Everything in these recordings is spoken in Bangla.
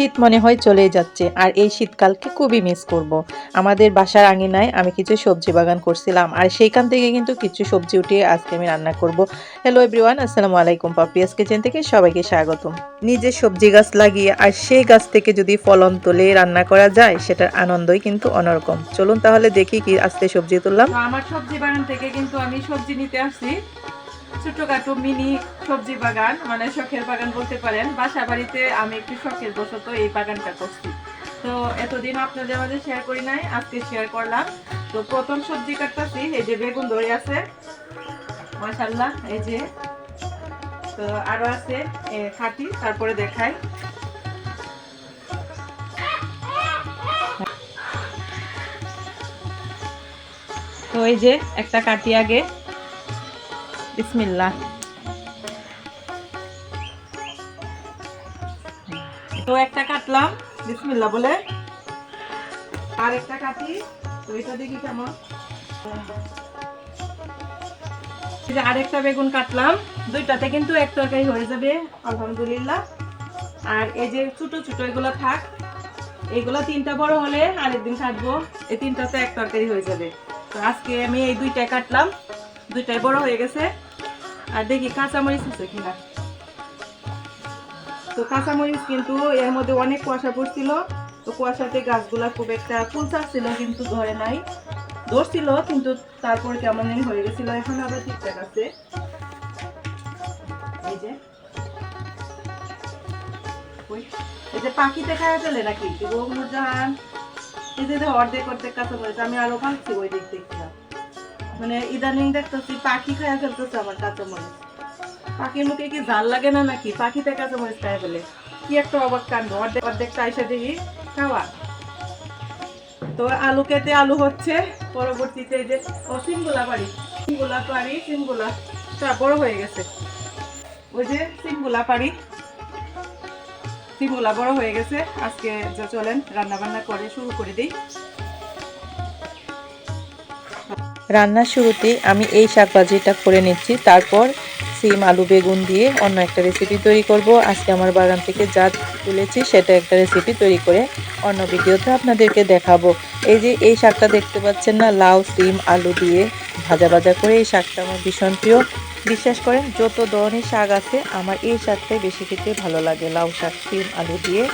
শীত মনে হয় চলেই যাচ্ছে, আর এই শীতকালকে খুবই মিস করব। আমাদের বাসার আঙিনায় আমি কিছু সবজি বাগান করছিলাম, আর সেইখান থেকে কিন্তু কিছু সবজি উঠিয়ে আজকে আমি রান্না করব। হ্যালো এভরিওয়ান আসসালামু আলাইকুম পাপিয়াস কিচেন থেকে সবাইকে স্বাগতম। নিজে সবজি গাছ লাগিয়ে আর সেই গাছ থেকে যদি ফলন তুলে রান্না করা যায়, সেটার আনন্দই কিন্তু অন্যরকম। চলুন তাহলে দেখি কি আজকে সবজি তুললাম। আমার সবজি বাগান থেকে কিন্তু আমি সবজি নিতে আসছি। ছোটখাটো মিনি সবজি বাগান মানে শখের বাগান বলতে পারেন। বাসা বাড়িতে আমি একটু শখের বশত এই বাগানটা করছি। তো এতদিন আপনাদের মাঝে শেয়ার করি নাই, আজকে শেয়ার করলাম। তো প্রথম সবজি কাটতেছি, এই যে বেগুন ধরে আছে। মাশাল্লাহ এই যে। তো আরও আছে খাটি, তারপরে দেখাই। তো এই যে একটা কাটি আগে। বিসমিল্লাহ। তো একটা কাটলাম, বিসমিল্লাহ বলে। আর একটা কাটি, তো এটা দেখি কেমন। আরেকটা বেগুন কাটলাম, দুইটাতে কিন্তু এক তরকারি হয়ে যাবে, আলহামদুলিল্লাহ। আর এই যে ছোট ছোট এগুলো থাক, এগুলো তিনটা বড় হলে আরেকদিন কাটবো, এই তিনটাতে এক তরকারি হয়ে যাবে। তো আজকে আমি এই দুইটাই কাটলাম, দুইটাই বড় হয়ে গেছে। আর দেখি কাঁচামরিচ আছে কিনা। তো কাঁচামরিচ কিন্তু এর মধ্যে অনেক কুয়াশা পড়ছিল। তো কুয়াশাতে গাছগুলা খুব একটা ফুল চাচ্ছিল কিন্তু ধরে নাই। ধরছিল কিন্তু তারপর কেমন হয়ে গেছিল। এখন আবার ঠিকঠাক আছে। এই যে। এই যে পাখিতে খাওয়া চলে নাকি? জাহান। এই যে অর্ধেক অর্ধেক কাঁচামরিচ আমি আরও ভাবছি ওই দিক দেখছিলাম। মানে ইদানিং দেখতেছি পাখি খায়া ফেলতেছে আমার কাঁচামরিচ পাখির মুখে কি জাল লাগে না নাকি? পাখিতে কাঁচামরিচ খায় ফেলে। কি একটা অবাক কাণ্ড। অর্ধেক অর্ধেকটা এসে দেখি, খাওয়া। তো আলু কেটে আলু হচ্ছে, পরবর্তীতে এই যে, ও সিমগুলা বাড়ি সিমগুলা পারি সিমগুলা তা বড় হয়ে গেছে। ওই যে সিমগুলা পারি সিমগুলা বড় হয়ে গেছে। আজকে যে চলেন রান্না বান্না করে শুরু করে দিই। রান্নার শুরুতেই আমি এই শাকভাজিটা করে নিচ্ছি। তারপর সিম, আলু, বেগুন দিয়ে অন্য একটা রেসিপি তৈরি করব। আজকে আমার বাগান থেকে যা তুলেছি সেটা একটা রেসিপি তৈরি করে অন্য ভিডিওতে আপনাদেরকে দেখাবো। এই যে এই শাকটা দেখতে পাচ্ছেন না, লাউ, সিম, আলু দিয়ে ভাজা ভাজা করে এই শাকটা আমার ভীষণ প্রিয়। বিশ্বাস করেন, যত ধরনের শাক আছে, আমার এই শাকটাই বেশি খেতে ভালো লাগে। লাউ শাক, সিম, আলু দিয়ে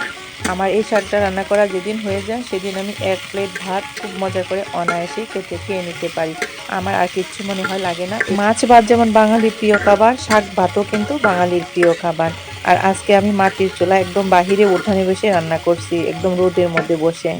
আমার এই শাকটা রান্না করা যেদিন হয়ে যায়, সেদিন আমি এক প্লেট ভাত খুব মজা করে অনায়াসেই খেতে খেয়ে নিতে পারি। আমার আর কিচ্ছু মনে হয় লাগে না। মাছ ভাত যেমন বাঙালির প্রিয় খাবার, শাক ভাতও কিন্তু বাঙালির প্রিয় খাবার। আর আজকে আমি মাটির চুলা একদম বাহিরে উঠানে বসে রান্না করছি, একদম রোদের মধ্যে বসে।